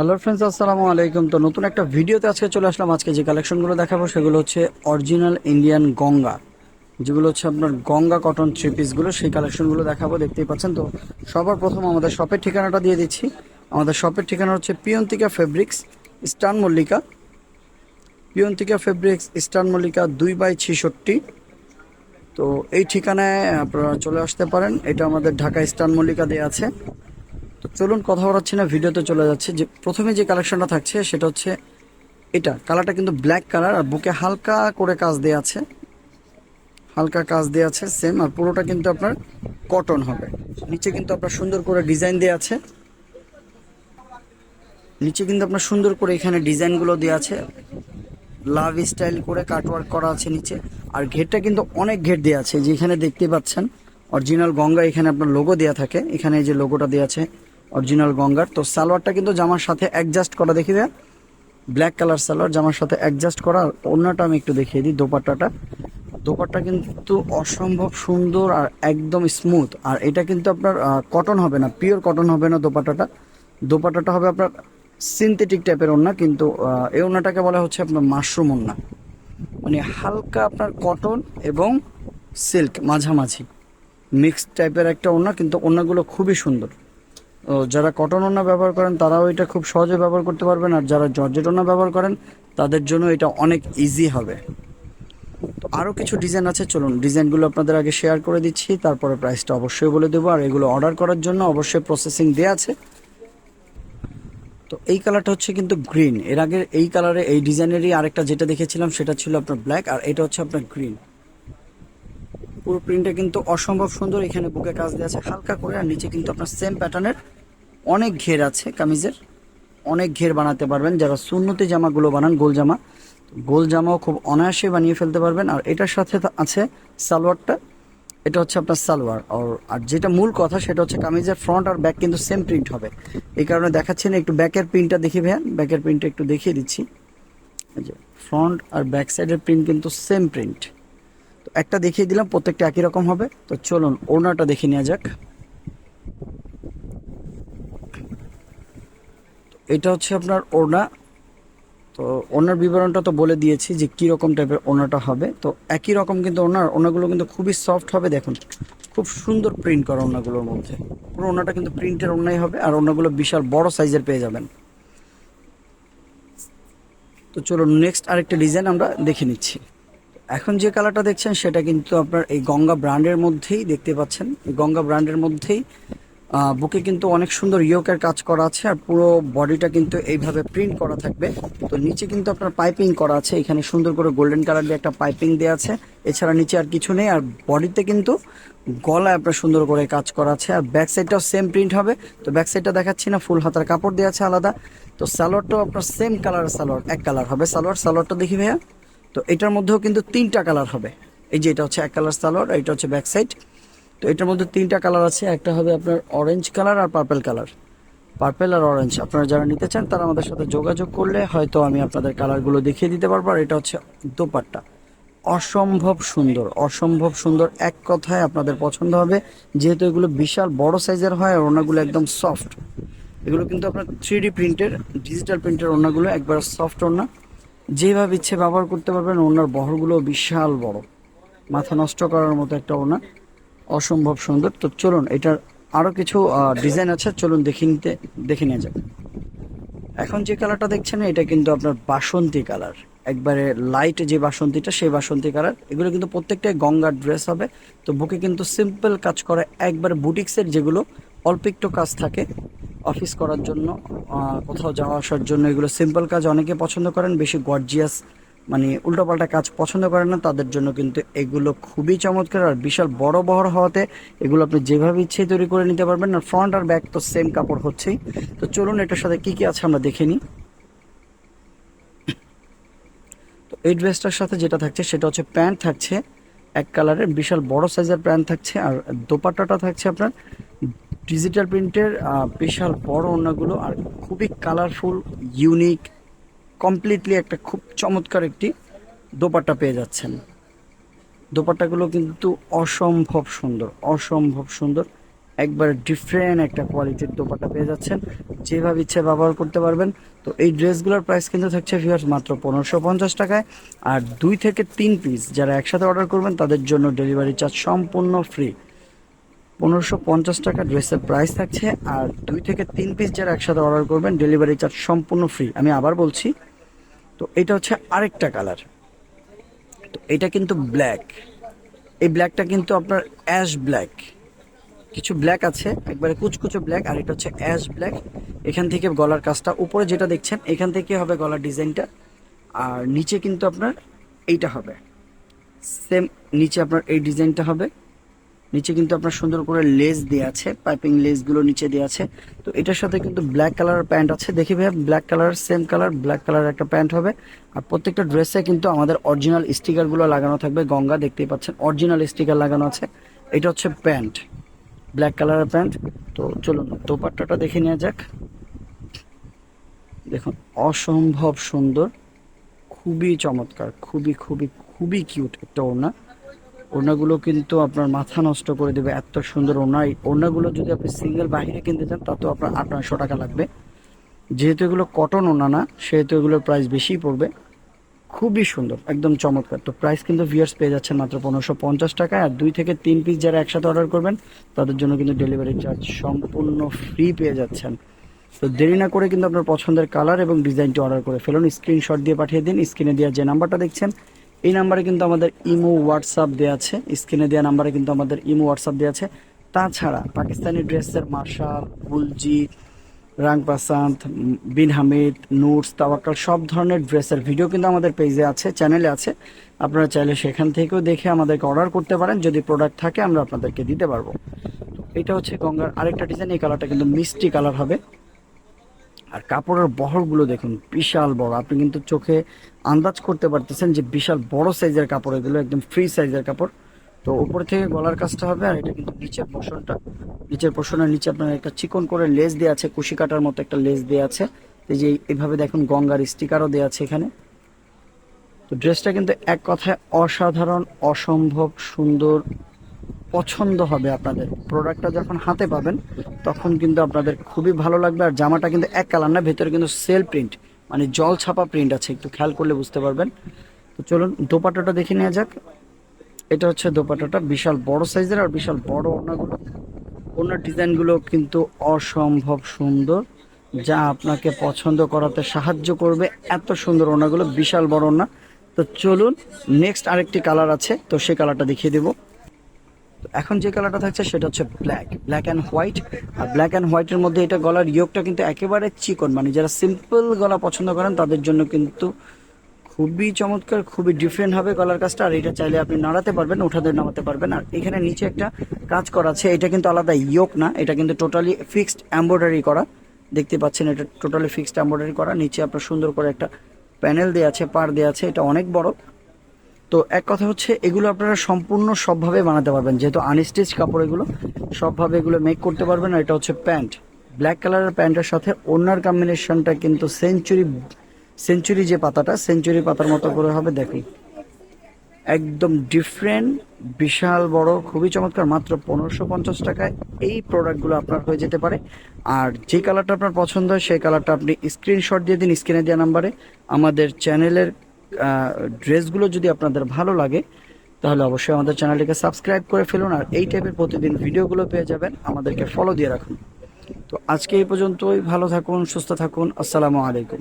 Hello friends আসসালামু আলাইকুম। তো নতুন একটা ভিডিওতে আজকে চলে আসলাম। আজকে যে কালেকশনগুলো দেখাবো, সেগুলো হচ্ছে অরিজিনাল ইন্ডিয়ান গঙ্গা। যেগুলো হচ্ছে আপনার গঙ্গা কটন থ্রি পিসগুলো সেই কালেকশনগুলো দেখাবো, দেখতেই পাচ্ছেন। তো সবার প্রথম আমাদের শপের ঠিকানাটা দিয়ে দিচ্ছি। আমাদের শপের ঠিকানা হচ্ছে পিয়ন্তিকা ফেব্রিক্স স্টান মল্লিকা পিয়ন্তিকা ফেব্রিক্স স্টান মল্লিকা দুই বাই ছেষট্টি। তো এই ঠিকানায় আপনারা চলে আসতে পারেন। এটা আমাদের ঢাকা স্টান মল্লিকা দেওয়া আছে। তো চলুন কথা বলাচ্ছি না, ভিডিওতে চলে যাচ্ছে। যে প্রথমে যে কালেকশনটা থাকছে, সেটা হচ্ছে এটা। কালারটা কিন্তু ব্ল্যাক কালার আর বুকে হালকা করে কাজ দেওয়া আছে। হালকা কাজ দেওয়া আছে সেম আর পুরোটা কিন্তু আপনার কটন হবে। নিচে কিন্তু আপনার সুন্দর করে ডিজাইন দেওয়া আছে। নিচে কিন্তু আপনার সুন্দর করে এখানে ডিজাইনগুলো দেওয়া আছে। লাভ স্টাইল করে কাটওয়ার্ক করা আছে নিচে। আর ঘেরটা কিন্তু অনেক ঘের দেওয়া আছে যেখানে দেখতে পাচ্ছেন। অরিজিনাল গঙ্গা এখানে আপনার লোগো দেওয়া থাকে। এখানে যে লোগোটা দেওয়া আছে। অরিজিনাল গঙ্গার। তো সালোয়ারটা কিন্তু জামার সাথে অ্যাডজাস্ট করা, দেখি দেয়া ব্ল্যাক কালার সালোয়ার, জামার সাথে অ্যাডজাস্ট করা। অন্যটা আমি একটু দেখিয়ে দিই দোপাট্টাটা। দোপাট্টা কিন্তু অসম্ভব সুন্দর আর একদম স্মুথ আর এটা কিন্তু আপনার কটন হবে না পিওর কটন হবে না দোপাট্টাটা। দোপাট্টাটা হবে আপনার সিনথেটিক টাইপের ওড়না, কিন্তু এই ওড়নাটাকে বলা হচ্ছে আপনার মাশরুম ওড়না। মানে হালকা আপনার কটন এবং সিল্ক মাঝামাঝি। মিক্সড টাইপের একটা ওড়না, কিন্তু ওড়নাগুলো খুবই সুন্দর। তো যারা কটন ওড়না ব্যবহার করেন, তারাও এটা খুব সহজে ব্যবহার করতে পারবেন, আর যারা জর্জেট ওনা ব্যবহার করেন, তাদের জন্য এটা অনেক ইজি হবে। তো আরও কিছু ডিজাইন আছে, চলুন ডিজাইনগুলো আপনাদের আগে শেয়ার করে দিচ্ছি, তারপরে প্রাইসটা অবশ্যই বলে দেবো, আর এগুলো অর্ডার করার জন্য অবশ্যই প্রসেসিং দেওয়া আছে। তো এই কালারটা হচ্ছে কিন্তু গ্রিন এর আগে এই কালারে এই ডিজাইনেরই আরেকটা যেটা দেখেছিলাম, সেটা ছিল আপনার ব্ল্যাক আর এটা হচ্ছে আপনার গ্রিন পুরো প্রিন্টটা কিন্তু অসম্ভব সুন্দর। এখানে বুকে কাজ দেওয়া আছে হালকা করে, আর নিচে কিন্তু আপনার সেম প্যাটার্নের অনেক ঘের আছে কামিজের। অনেক ঘের বানাতে পারবেন। যারা সুন্নতি জামাগুলো বানান, গোল জামা, গোল জামাও খুব অনায়াসে বানিয়ে ফেলতে পারবেন। আর এটার সাথে আছে সালোয়ারটা। এটা হচ্ছে আপনার সালোয়ার। আর যেটা মূল কথা, সেটা হচ্ছে কামিজের ফ্রন্ট আর ব্যাক কিন্তু সেম প্রিন্ট হবে। এই কারণে দেখাচ্ছি না, একটু ব্যাকের প্রিন্টটা দেখি ভাইয়া। ব্যাকের প্রিন্টটা একটু দেখিয়ে দিচ্ছি। ফ্রন্ট আর ব্যাক সাইডের প্রিন্ট কিন্তু সেম প্রিন্ট একটা দেখিয়ে দিলাম, প্রত্যেকটা একই রকম হবে। তো চলুন ওনারটা দেখে নেওয়া যাক। এটা হচ্ছে আপনার ওড়না। তো ওনার বিবরণটা তো বলে দিয়েছি যে কি রকম টাইপের ওনাটা হবে। তো একই রকম কিন্তু ওনার ওনাগুলো কিন্তু খুবই সফট হবে, দেখুন। খুব সুন্দর প্রিন্ট করা ওনাগুলোর মধ্যে। পুরো ওনাটা কিন্তু প্রিন্টের ওনাই হবে আর ওনাগুলো বিশাল বড় সাইজের পেয়ে যাবেন। তো চলুন নেক্সট আরেকটা ডিজাইন আমরা দেখে নিচ্ছি। এখন যে কালারটা দেখছেন, সেটা কিন্তু আপনার এই গঙ্গা ব্র্যান্ডের মধ্যেই দেখতে পাচ্ছেন। গঙ্গা ব্র্যান্ডের মধ্যেই বুকে কিন্তু অনেক সুন্দর ইয়োকের কাজ করা আছে আর পুরো বডিটা কিন্তু এইভাবে প্রিন্ট করা থাকবে। তো নিচে কিন্তু আপনার পাইপিং করা আছে। এখানে সুন্দর করে গোল্ডেন কালার দিয়ে একটা পাইপিং দেওয়া আছে। এছাড়া নিচে আর কিছু নেই। আর বডিতে কিন্তু গলায় আপনার সুন্দর করে কাজ করা আছে। আর ব্যাক সাইডটাও সেম প্রিন্ট হবে। তো ব্যাক সাইডটা দেখাচ্ছি না, ফুল হাতার কাপড় দেওয়া আছে আলাদা। তো সালোয়ারটাও আপনার সেম কালার সালোয়ার, এক কালার হবে। সালোয়ার, সালোয়ারটা দেখি ভাইয়া। তো এটার মধ্যেও কিন্তু তিনটা কালার হবে। এই যে এটা হচ্ছে এক কালার সালোয়ার এটা হচ্ছে ব্যাক সাইড। তো এটার মধ্যে তিনটা কালার আছে, একটা হবে আপনার অরেঞ্জ কালার আর পার্পেল কালার। পার্পেল আর অরেঞ্জ আপনারা যারা নিতে চান তারা আমাদের সাথে যোগাযোগ করলে হয়তো আমি আপনাদের কালারগুলো দেখিয়ে দিতে পারব। আর এটা হচ্ছে দোপাট্টা। অসম্ভব সুন্দর অসম্ভব সুন্দর। এক কথায় আপনাদের পছন্দ হবে, যেহেতু এগুলো বিশাল বড় সাইজের হয় আর ওনাগুলো একদম সফট এগুলো কিন্তু আপনার থ্রি ডি প্রিন্টের ডিজিটাল প্রিন্টের ওনাগুলো একবার সফট ওনা যেভাবে ইচ্ছে ব্যবহার করতে পারবেন, ওনার বহরগুলো বিশাল বড়। মাথা নষ্ট করার মতো একটা ওনা অসম্ভব সুন্দর। তো চলুন, এটার আরও কিছু ডিজাইন আছে, চলুন দেখে নিতে, দেখে নিয়ে যাক। এখন যে কালারটা দেখছেন, এটা কিন্তু আপনার বাসন্তী কালার। একবারে লাইট যে বাসন্তীটা, সেই বাসন্তী কালার। এগুলো কিন্তু প্রত্যেকটাই গঙ্গার ড্রেস হবে। তো বুকে কিন্তু সিম্পল কাজ করে, একবারে বুটিক্সের যেগুলো অল্প একটু কাজ থাকে অফিস করার জন্য কোথাও যাওয়া আসার জন্য, এগুলো সিম্পল কাজ অনেকে পছন্দ করেন, বেশি গর্জিয়াস মানে উল্টোপাল্টা কাজ পছন্দ করেন না, তাদের জন্য কিন্তু এগুলো খুবই চমৎকার আর বিশাল বড় বহর হওয়াতে এগুলো আপনি যেভাবে ইচ্ছে তৈরি করে নিতে পারবেন আর ফ্রন্ট আর ব্যাক তো সেম কাপড় হচ্ছেই। তো চলুন এটার সাথে কি কি আছে আমরা দেখে নিই। তো এই ড্রেসটার সাথে যেটা থাকছে সেটা হচ্ছে প্যান্ট থাকছে, এক কালারের বিশাল বড় সাইজের প্যান্ট থাকছে আর দোপাট্টাটা থাকছে আপনার ডিজিটাল প্রিন্টের বিশাল বড় ওড়নাগুলো আর খুবই কালারফুল ইউনিক কমপ্লিটলি একটা খুব চমৎকার একটি দোপাট্টা পেয়ে যাচ্ছেন। দোপাট্টাগুলো কিন্তু অসম্ভব সুন্দর অসম্ভব সুন্দর। একবার ডিফারেন্ট একটা কোয়ালিটির দোপাট্টা পেয়ে যাচ্ছেন। যেভাবে ইচ্ছে ব্যবহার করতে পারবেন। তো এই ড্রেসগুলোর প্রাইস কিন্তু থাকছে ভিউয়ার্স মাত্র পনেরোশো পঞ্চাশ টাকায়। আর দুই থেকে তিন পিস যারা একসাথে অর্ডার করবেন, তাদের জন্য ডেলিভারি চার্জ সম্পূর্ণ ফ্রি পনেরোশো পঞ্চাশ টাকা ড্রেসের প্রাইস থাকছে আর দুই থেকে তিন পিস যারা একসাথে অর্ডার করবেন ডেলিভারি চার্জ সম্পূর্ণ ফ্রি আমি আবার বলছি, তো এটা হচ্ছে আরেকটা কালার তো এটা কিন্তু ব্ল্যাক এই ব্ল্যাকটা কিন্তু আপনার অ্যাশ ব্ল্যাক কিছু ব্ল্যাক আছে, একবারে কুচকুচো ব্ল্যাক আর এটা হচ্ছে অ্যাশ ব্ল্যাক এখান থেকে গলার কাজটা, উপরে যেটা দেখছেন, এখান থেকে হবে গলার ডিজাইনটা। আর নিচে কিন্তু আপনার এইটা হবে। সেম নিচে আপনার এই ডিজাইনটা হবে। নিচে কিন্তু আপনার সুন্দর করে লেস দেওয়া আছে পাইপিং লেসগুলো নিচে দেওয়া আছে। তো এটার সাথে কিন্তু ব্ল্যাক কালার প্যান্ট আছে। দেখি ভাইয়া black colour same colour black colour একটা প্যান্ট হবে। আর প্রত্যেকটা ড্রেসে কিন্তু আমাদের অরিজিনাল স্টিকারগুলো লাগানো থাকবে। গঙ্গা, দেখতেই পাচ্ছেন অরিজিনাল স্টিকার লাগানো আছে। এটা হচ্ছে প্যান্ট ব্ল্যাক কালারের প্যান্ট তো চলুন, দোপাট্টাটা দেখে নেওয়া যাক। দেখুন, অসম্ভব সুন্দর, খুবই চমৎকার, খুবই খুবই খুবই কিউট একটা ওড়না। ওড়নাগুলো কিন্তু আপনার মাথা নষ্ট করে দেবে, এত সুন্দর ওড়না এই ওড়নাগুলো যদি আপনি সিঙ্গেল বাহিরে কিনতে চান, তাতেও আপনার আট নয়শো টাকা লাগবে। যেহেতু এগুলো কটন ওড়না না, সেহেতু এগুলোর প্রাইস বেশিই পড়বে। খুবই সুন্দর, একদম চমৎকার। তো প্রাইস কিন্তু ভিয়ার্স পেয়ে যাচ্ছেন মাত্র পনেরোশো পঞ্চাশ টাকায়। আর দুই থেকে তিন পিস যারা একসাথে অর্ডার করবেন, তাদের জন্য কিন্তু ডেলিভারি চার্জ সম্পূর্ণ ফ্রি পেয়ে যাচ্ছেন। তো দেরি না করে কিন্তু আপনার পছন্দের কালার এবং ডিজাইনটি অর্ডার করে ফেলুন। স্ক্রিনশট দিয়ে পাঠিয়ে দিন। স্ক্রিনে দেওয়া যে নাম্বারটা দেখছেন এই নাম্বারে কিন্তু আমাদের ইমো, হোয়াটসঅ্যাপ দেওয়া আছে। স্ক্রিনে দেওয়া নাম্বারে কিন্তু আমাদের ইমো, হোয়াটসঅ্যাপ দেওয়া আছে। তাছাড়া পাকিস্তানি ড্রেসের মার্শাল গুলজি রাং পাসান্ত বিন হামিদ নুটস তাওয়াক্কাল, সব ধরনের ড্রেসের ভিডিও কিন্তু আমাদের পেজে আছে চ্যানেলে আছে। আপনারা চাইলে সেখান থেকেও দেখে আমাদেরকে অর্ডার করতে পারেন। যদি প্রোডাক্ট থাকে, আমরা আপনাদেরকে দিতে পারব। এটা হচ্ছে গঙ্গার আরেকটা ডিজাইন এই কালারটা কিন্তু মিষ্টি কালার হবে। আর কাপড়ের বহরগুলো দেখুন, বিশাল বড়। আপনি কিন্তু চোখে আন্দাজ করতে পারতেছেন যে বিশাল বড় সাইজের কাপড় এগুলো, একদম ফ্রি সাইজের কাপড়। তো উপর থেকে গলার কাজটা হবে আর এটা কিন্তু নিচের পোর্শনটা নিচের পোর্শনের নিচে আপনার একটা চিকন করে লেস দেওয়া আছে, কুশি কাটার মতো একটা লেস দেওয়া আছে। এই যে এইভাবে দেখুন গঙ্গার স্টিকারও দেওয়া আছে এখানে। তো ড্রেসটা কিন্তু এক কথায় অসাধারণ, অসম্ভব, সুন্দর পছন্দ হবে আপনাদের। প্রোডাক্টটা যখন হাতে পাবেন, তখন কিন্তু আপনাদের খুবই ভালো লাগবে আর জামাটা কিন্তু এক কালার না, ভেতরে কিন্তু সেল প্রিন্ট মানে জল ছাপা প্রিন্ট আছে, একটু খেয়াল করলে বুঝতে পারবেন। তো চলুন দোপাটাটা দেখে নেওয়া যাক। এটা হচ্ছে দোপাটাটা বিশাল বড় সাইজের আর বিশাল বড় ওনাগুলো ওনার ডিজাইনগুলো কিন্তু অসম্ভব সুন্দর। যা আপনাকে পছন্দ করাতে সাহায্য করবে এত সুন্দর ওনাগুলো বিশাল বড় ওনা তো চলুন নেক্সট আরেকটি কালার আছে, তো সেই কালারটা দেখিয়ে দেবো। এখন যে কালারটা থাকছে সেটা হচ্ছে ব্ল্যাক ব্ল্যাক অ্যান্ড হোয়াইট আর ব্ল্যাক অ্যান্ড হোয়াইটের মধ্যে এটা গলার ইয়োগটা কিন্তু একেবারে চিকন মানে যারা সিম্পল গলা পছন্দ করেন তাদের জন্য কিন্তু খুবই চমৎকার, খুবই ডিফারেন্ট হবে গলার কাজটা। আর এটা চাইলে আপনি নাড়াতে পারবেন উঠাতে নামাতে পারবেন। আর এখানে নিচে একটা কাজ করা আছে, এটা কিন্তু আলাদা ইয়োক না, এটা কিন্তু টোটালি ফিক্সড এমব্রয়ডারি করা। দেখতে পাচ্ছেন এটা টোটালি ফিক্সড এমব্রয়ডারি করা। নিচে আপনার সুন্দর করে একটা প্যানেল দেওয়া আছে পার দেওয়া আছে, এটা অনেক বড়। তো এক কথা হচ্ছে, এগুলো আপনারা সম্পূর্ণ সবভাবে বানাতে পারবেন। যেহেতু আনস্টিচ কাপড় এগুলো, সবভাবে এগুলো মেক করতে পারবেন। আর এটা হচ্ছে প্যান্ট। ব্ল্যাক কালারের প্যান্টের সাথে ওনার কম্বিনেশনটা কিন্তু সেঞ্চুরি সেঞ্চুরি যে পাতাটা সেঞ্চুরি পাতার মতো করে হবে, দেখুন। একদম ডিফারেন্ট বিশাল, বড়, খুবই চমৎকার, মাত্র পনেরোশো পঞ্চাশ টাকায় এই প্রোডাক্টগুলো আপনার হয়ে যেতে পারে। আর যে কালারটা আপনার পছন্দ হয়, সেই কালারটা আপনি স্ক্রিনশট দিয়ে দিন স্ক্রিনে দেওয়া নাম্বারে আমাদের চ্যানেলের ড্রেসগুলো যদি আপনাদের ভালো লাগে, তাহলে অবশ্যই আমাদের চ্যানেলটিকে সাবস্ক্রাইব করে ফেলুন আর এই টাইপের প্রতিদিন ভিডিওগুলো পেয়ে যাবেন। আমাদেরকে ফলো দিয়ে রাখুন। তো আজকে এই পর্যন্তই। ভালো থাকুন, সুস্থ থাকুন। আসসালামু আলাইকুম।